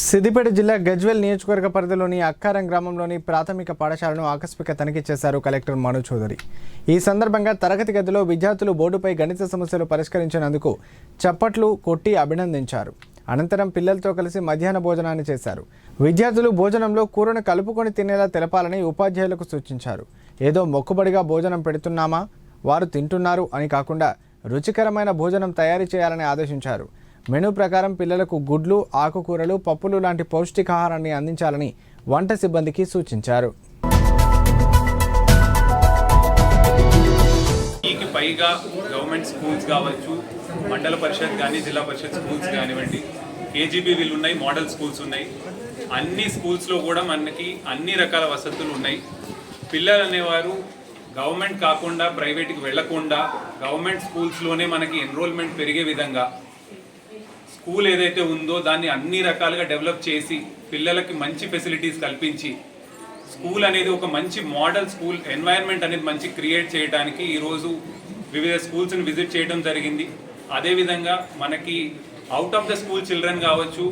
సిద్దిపేట జిల్లా గజ్వెల్ నియోజకవర్గ పరిధిలోని అక్కారం గ్రామంలోని ప్రాథమిక పాఠశాలను ఆకస్మిక తనిఖీ చేశారు కలెక్టర్ మను చౌదరి. ఈ సందర్భంగా తరగతి గదిలో విద్యార్థులు బోర్డుపై గణిత సమస్యలు పరిష్కరించినందుకు చప్పట్లు కొట్టి అభినందించారు. అనంతరం పిల్లలతో కలిసి మధ్యాహ్న భోజనాన్ని చేశారు. విద్యార్థులు భోజనంలో కూరను కలుపుకొని తినేలా తెలపాలని ఉపాధ్యాయులకు సూచించారు. ఏదో మొక్కుబడిగా భోజనం పెడుతున్నామా? వారు తింటున్నారు అని కాకుండా రుచికరమైన భోజనం తయారు చేయాలని ఆదేశించారు. మెనూ ప్రకారం పిల్లలకు గుడ్లు ఆకుకూరలు పప్పులు లాంటి పౌష్టికాహారాన్ని అందించాలని వంట సిబ్బందికి సూచించారు. పైగా గవర్నమెంట్ స్కూల్స్ కావచ్చు మండల పరిషత్ కానీ జిల్లా పరిషత్ స్కూల్స్ కానివ్వండి కేజీబీ వీళ్ళు ఉన్నాయి మోడల్ స్కూల్స్ ఉన్నాయి. అన్ని స్కూల్స్లో కూడా మనకి అన్ని రకాల వసతులు ఉన్నాయి. పిల్లలు అనేవారు గవర్నమెంట్ కాకుండా ప్రైవేట్కి వెళ్ళకుండా గవర్నమెంట్ స్కూల్స్లోనే మనకి ఎన్రోల్మెంట్ పెరిగే విధంగా స్కూల్ ఏదైతే ఉందో దాన్ని అన్ని రకాలుగా డెవలప్ చేసి పిల్లలకి మంచి ఫెసిలిటీస్ కల్పించి స్కూల్ అనేది ఒక మంచి మోడల్ స్కూల్ ఎన్వైరన్మెంట్ అనేది మంచి క్రియేట్ చేయడానికి ఈరోజు వివిధ స్కూల్స్ని విజిట్ చేయడం జరిగింది. అదేవిధంగా మనకి out of the school children కావచ్చు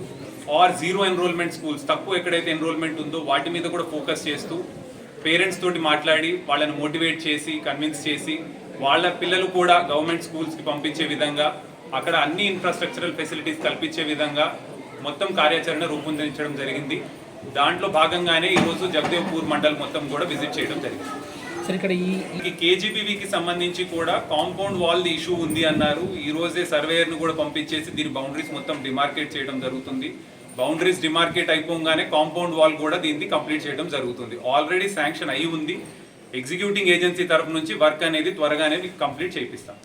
ఆర్ జీరో ఎన్రోల్మెంట్ స్కూల్స్ తక్కువ ఎక్కడైతే ఎన్రోల్మెంట్ ఉందో వాటి మీద కూడా ఫోకస్ చేస్తూ పేరెంట్స్ తోటి మాట్లాడి వాళ్ళని మోటివేట్ చేసి కన్విన్స్ చేసి వాళ్ళ పిల్లలు కూడా గవర్నమెంట్ స్కూల్స్కి పంపించే విధంగా అక్కడ అన్ని ఇన్ఫ్రాస్ట్రక్చరల్ ఫెసిలిటీస్ కల్పించే విధంగా మొత్తం కార్యాచరణ రూపొందించడం జరిగింది. దాంట్లో భాగంగానే ఈరోజు జగదేవ్పూర్ మండల్ మొత్తం కూడా విజిట్ చేయడం జరిగింది. సార్ ఇక్కడ ఈ కేజీబీవీకి సంబంధించి కూడా కాంపౌండ్ వాల్ ది ఇష్యూ ఉంది అన్నారు. ఈ రోజే సర్వేయర్ను కూడా పంపించేసి దీని బౌండరీస్ మొత్తం డిమార్కేట్ చేయడం జరుగుతుంది. బౌండరీస్ డిమార్కేట్ అయిపోగానే కాంపౌండ్ వాల్ కూడా దీన్ని కంప్లీట్ చేయడం జరుగుతుంది. ఆల్రెడీ శాంక్షన్ అయి ఉంది. ఎగ్జిక్యూటింగ్ ఏజెన్సీ తరపు నుంచి వర్క్ అనేది త్వరగానే కంప్లీట్ చేయిస్తాం.